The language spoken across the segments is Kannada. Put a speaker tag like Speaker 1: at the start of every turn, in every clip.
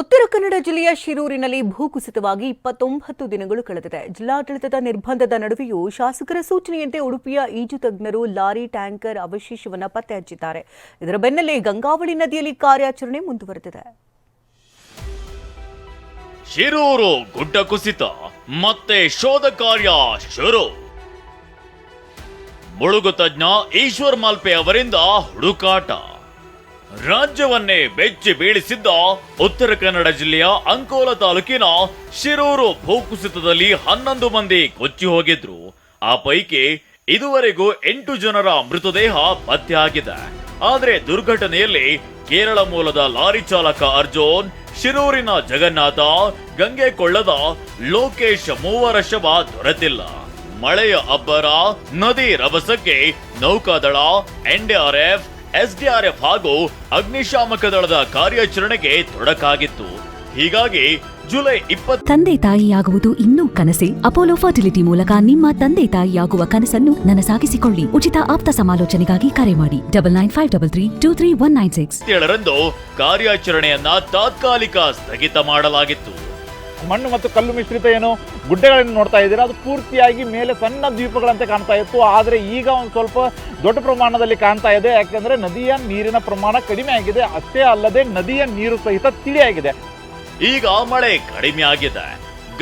Speaker 1: ಉತ್ತರ ಕನ್ನಡ ಜಿಲ್ಲೆಯ ಶಿರೂರಿನಲ್ಲಿ ಭೂಕುಸಿತವಾಗಿ ಇಪ್ಪತ್ತೊಂಬತ್ತು ದಿನಗಳು ಕಳೆದಿದೆ. ಜಿಲ್ಲಾಡಳಿತದ ನಿರ್ಬಂಧದ ನಡುವೆಯೂ ಶಾಸಕರ ಸೂಚನೆಯಂತೆ ಉಡುಪಿಯ ಈಜು ತಜ್ಞರು ಲಾರಿ ಟ್ಯಾಂಕರ್ ಅವಶೇಷವನ್ನು ಪತ್ತೆ ಹಚ್ಚಿದ್ದಾರೆ ಇದರ ಬೆನ್ನಲ್ಲೇ ಗಂಗಾವಳಿ ನದಿಯಲ್ಲಿ ಕಾರ್ಯಾಚರಣೆ ಮುಂದುವರೆದಿದೆ.
Speaker 2: ಶಿರೂರು ಗುಡ್ಡ ಕುಸಿತ, ಮತ್ತೆ ಶೋಧ ಕಾರ್ಯ ಶುರು. ಮುಳುಗು ತಜ್ಞ ಈಶ್ವರ್ ಮಾಲ್ಪೆ ಅವರಿಂದ ಹುಡುಕಾಟ. ರಾಜ್ಯವನ್ನೇ ಬೆಚ್ಚಿ ಬೀಳಿಸಿದ್ದ ಉತ್ತರ ಕನ್ನಡ ಜಿಲ್ಲೆಯ ಅಂಕೋಲ ತಾಲೂಕಿನ ಶಿರೂರು ಭೂಕುಸಿತದಲ್ಲಿ ಹನ್ನೊಂದು ಮಂದಿ ಕೊಚ್ಚಿ ಹೋಗಿದ್ರು. ಆ ಪೈಕಿ ಇದುವರೆಗೂ ಎಂಟು ಜನರ ಮೃತದೇಹ ಪತ್ತೆಯಾಗಿದೆ ಆದರೆ ದುರ್ಘಟನೆಯಲ್ಲಿ ಕೇರಳ ಮೂಲದ ಲಾರಿ ಚಾಲಕ ಅರ್ಜುನ್, ಶಿರೂರಿನ ಜಗನ್ನಾಥ ಗಂಗೆ ಕೊಳ್ಳದ ಲೋಕೇಶ್ ಮೂವರ ಶವ ದೊರೆತಿಲ್ಲ. ಮಳೆಯ ಅಬ್ಬರ, ನದಿ ರಭಸಕ್ಕೆ ನೌಕಾದಳ ಎನ್ಡಿಆರ್ಎಫ್ ಎಸ್ಡಿಆರ್ಎಫ್ ಹಾಗೂ ಅಗ್ನಿಶಾಮಕ ದಳದ ಕಾರ್ಯಾಚರಣೆಗೆ ತೊಡಕಾಗಿತ್ತು. ಹೀಗಾಗಿ ಜುಲೈ ಇಪ್ಪತ್ತು
Speaker 3: ತಂದೆ ತಾಯಿಯಾಗುವುದು ಇನ್ನೂ ಕನಸೆ. ಅಪೋಲೋ ಫರ್ಟಿಲಿಟಿ ಮೂಲಕ ನಿಮ್ಮ ತಂದೆ ತಾಯಿಯಾಗುವ ಕನಸನ್ನು ನನಸಾಗಿಸಿಕೊಳ್ಳಿ. ಉಚಿತ ಆಪ್ತ ಸಮಾಲೋಚನೆಗಾಗಿ ಕರೆ ಮಾಡಿ. Double nine five double three two three one nine six.
Speaker 2: ಏಳರಂದು ಕಾರ್ಯಾಚರಣೆಯನ್ನ ತಾತ್ಕಾಲಿಕ ಸ್ಥಗಿತ ಮಾಡಲಾಗಿತ್ತು.
Speaker 4: ಮಣ್ಣು ಮತ್ತು ಕಲ್ಲು ಮಿಶ್ರಿತ ಏನು ಗುಡ್ಡೆಗಳನ್ನು ನೋಡ್ತಾ ಇದ್ದೀರಾ? ಅದು ಪೂರ್ತಿಯಾಗಿ ಮೇಲೆ ಸಣ್ಣ ದ್ವೀಪಗಳಂತೆ ಕಾಣ್ತಾ ಇತ್ತು. ಆದರೆ ಈಗ ಒಂದು ಸ್ವಲ್ಪ ದೊಡ್ಡ ಪ್ರಮಾಣದಲ್ಲಿ ಕಾಣ್ತಾ ಇದೆ. ಯಾಕೆಂದರೆ ನದಿಯ ನೀರಿನ ಪ್ರಮಾಣ ಕಡಿಮೆ ಆಗಿದೆ. ಅಷ್ಟೇ ಅಲ್ಲದೆ ನದಿಯ ನೀರು ಸಹಿತ ತಿಳಿಯಾಗಿದೆ.
Speaker 2: ಈಗ ಮಳೆ ಕಡಿಮೆ ಆಗಿದೆ.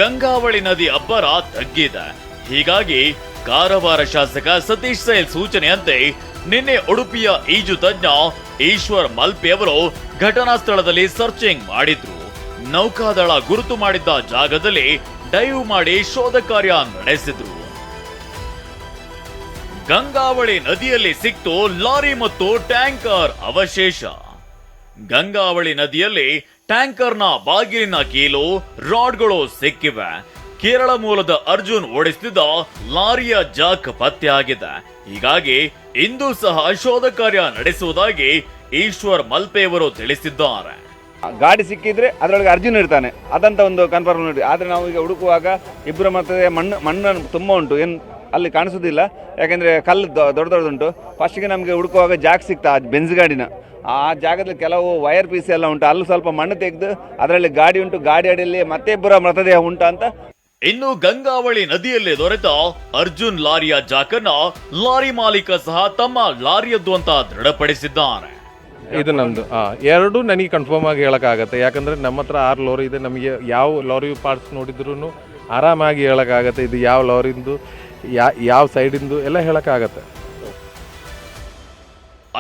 Speaker 2: ಗಂಗಾವಳಿ ನದಿ ಅಬ್ಬರ ತಗ್ಗಿದೆ. ಹೀಗಾಗಿ ಕಾರವಾರ ಶಾಸಕ ಸತೀಶ್ ಸೈಲ್ ಸೂಚನೆಯಂತೆ ನಿನ್ನೆ ಉಡುಪಿಯ ಈಜು ತಜ್ಞ ಈಶ್ವರ್ ಮಲ್ಪೆ ಅವರು ಘಟನಾ ಸ್ಥಳದಲ್ಲಿ ಸರ್ಚಿಂಗ್ ಮಾಡಿದ್ರು. ನೌಕಾದಳ ಗುರುತು ಮಾಡಿದ್ದ ಜಾಗದಲ್ಲಿ ಡೈವ್ ಮಾಡಿ ಶೋಧ ಕಾರ್ಯ ನಡೆಸಿದ್ರು. ಗಂಗಾವಳಿ ನದಿಯಲ್ಲಿ ಸಿಕ್ತು ಲಾರಿ ಮತ್ತು ಟ್ಯಾಂಕರ್ ಅವಶೇಷ. ಗಂಗಾವಳಿ ನದಿಯಲ್ಲಿ ಟ್ಯಾಂಕರ್ನ ಬಾಗಿಲಿನ ಕೀಲು, ರಾಡ್ಗಳು ಸಿಕ್ಕಿವೆ. ಕೇರಳ ಮೂಲದ ಅರ್ಜುನ್ ಓಡಿಸುತ್ತಿದ್ದ ಲಾರಿಯ ಜಾಕ್ ಪತ್ತೆಯಾಗಿದೆ ಹೀಗಾಗಿ ಇಂದು ಸಹ ಶೋಧ ಕಾರ್ಯ ನಡೆಸುವುದಾಗಿ ಈಶ್ವರ್ ಮಲ್ಪೆಯವರು ತಿಳಿಸಿದ್ದಾರೆ.
Speaker 5: ಗಾಡಿ ಸಿಕ್ಕಿದ್ರೆ ಅದರೊಳಗೆ ಅರ್ಜುನ್ ಇರ್ತಾನೆ. ಅದಂತ ಒಂದು ಕನ್ಫರ್ಮ್ ನೋಡಿ. ಆದರೆ ನಾವು ಈಗ ಹುಡುಕುವಾಗ ಇಬ್ಬರ ಮತ್ತೆ ಮಣ್ಣು ಮಣ್ಣು ತುಂಬ ಉಂಟು. ಏನು ಅಲ್ಲಿ ಕಾಣಿಸೋದಿಲ್ಲ. ಯಾಕೆಂದರೆ ಕಲ್ಲು ದೊಡ್ಡ ದೊಡ್ಡದುಂಟು. ಫಸ್ಟಿಗೆ ನಮಗೆ ಹುಡುಕುವಾಗ ಜಾಗ ಆ ಬೆಂಜ್ ಗಾಡಿನ. ಆ ಜಾಗದಲ್ಲಿ ಕೆಲವು ವೈರ್ ಪೀಸ್ ಎಲ್ಲ ಉಂಟು. ಅಲ್ಲಿ ಸ್ವಲ್ಪ ಮಣ್ಣು ತೆಗೆದು ಅದರಲ್ಲಿ ಗಾಡಿ ಉಂಟು. ಗಾಡಿ ಅಡಿಯಲ್ಲಿ ಮತ್ತೆ ಇಬ್ಬರ ಮೃತದೇಹ ಉಂಟ ಅಂತ.
Speaker 2: ಇನ್ನು ಗಂಗಾವಳಿ ನದಿಯಲ್ಲಿ ದೊರೆತ ಅರ್ಜುನ್ ಲಾರಿಯ ಜಾಕನ್ನ ಲಾರಿ ಮಾಲೀಕ ಸಹ ತಮ್ಮ ಲಾರಿಯದ್ದು ಅಂತ ದೃಢಪಡಿಸಿದ್ದಾರೆ.
Speaker 6: ಇದು ನಂದು. ಹಾಂ ಎರಡು ನನಗೆ ಕನ್ಫರ್ಮ್ ಆಗಿ ಹೇಳೋಕ್ಕಾಗತ್ತೆ. ಯಾಕಂದರೆ ನಮ್ಮ ಹತ್ರ ಆರು ಲಾರಿ ಇದೆ. ನಮಗೆ ಯಾವ ಲಾರಿ ಪಾರ್ಟ್ಸ್ ನೋಡಿದ್ರೂ ಆರಾಮಾಗಿ ಹೇಳೋಕ್ಕಾಗತ್ತೆ. ಇದು ಯಾವ ಲಾರಿಂದು ಯಾ ಯಾವ ಸೈಡಿಂದು ಎಲ್ಲ ಹೇಳೋಕ್ಕಾಗತ್ತೆ.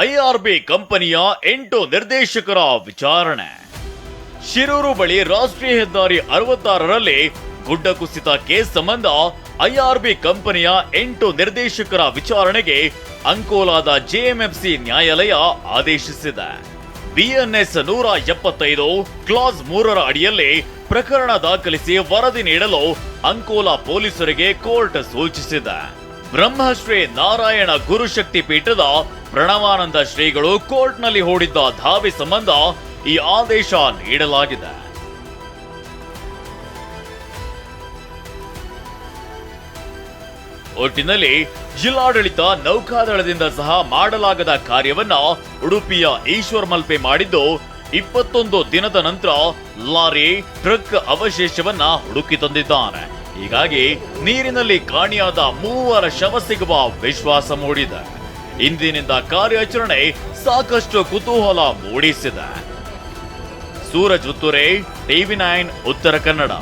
Speaker 2: ಐಆರ್ಬಿ ಕಂಪನಿಯ ಎಂಟು ನಿರ್ದೇಶಕರ ವಿಚಾರಣೆ. ಶಿರೂರು ಬಳಿ ರಾಷ್ಟ್ರೀಯ ಹೆದ್ದಾರಿ ಅರವತ್ತಾರರಲ್ಲಿ ಗುಡ್ಡ ಕುಸಿತ ಕೇಸ್ ಸಂಬಂಧ ಐಆರ್ಬಿ ಕಂಪನಿಯ ಎಂಟು ನಿರ್ದೇಶಕರ ವಿಚಾರಣೆಗೆ ಅಂಕೋಲಾದ ಜೆಎಂಎಫ್ಸಿ ನ್ಯಾಯಾಲಯ ಆದೇಶಿಸಿದೆ. ಬಿಎನ್ಎಸ್ ನೂರ ಎಪ್ಪತ್ತೈದು ಕ್ಲಾಸ್ ಮೂರರ ಅಡಿಯಲ್ಲಿ ಪ್ರಕರಣ ದಾಖಲಿಸಿ ವರದಿ ನೀಡಲು ಅಂಕೋಲಾ ಪೊಲೀಸರಿಗೆ ಕೋರ್ಟ್ ಸೂಚಿಸಿದೆ. ಬ್ರಹ್ಮಶ್ರೀ ನಾರಾಯಣ ಗುರುಶಕ್ತಿ ಪೀಠದ ಪ್ರಣವಾನಂದ ಶ್ರೀಗಳು ಕೋರ್ಟ್ನಲ್ಲಿ ಹೂಡಿದ್ದ ಧಾವಿ ಸಂಬಂಧ ಈ ಆದೇಶ ನೀಡಲಾಗಿದೆ. ಒಟ್ಟಿನಲ್ಲಿ ಜಿಲ್ಲಾಡಳಿತ ನೌಕಾದಳದಿಂದ ಸಹ ಮಾಡಲಾಗದ ಕಾರ್ಯವನ್ನ ಉಡುಪಿಯ ಈಶ್ವರ್ ಮಲ್ಪೆ ಮಾಡಿದ್ದು, ಇಪ್ಪತ್ತೊಂದು ದಿನದ ನಂತರ ಲಾರಿ, ಟ್ರಕ್ ಅವಶೇಷವನ್ನ ಹುಡುಕಿ ತಂದಿದ್ದಾನೆ. ಹೀಗಾಗಿ ನೀರಿನಲ್ಲಿ ಕಾಣಿಯಾದ ಮೂವರ ಶವ ಸಿಗುವ ವಿಶ್ವಾಸ ಮೂಡಿದೆ. ಇಂದಿನಿಂದ ಕಾರ್ಯಾಚರಣೆ ಸಾಕಷ್ಟು ಕುತೂಹಲ ಮೂಡಿಸಿದೆ. Suraj ಉತ್ತುರೆ, TV nine, Uttara Kannada.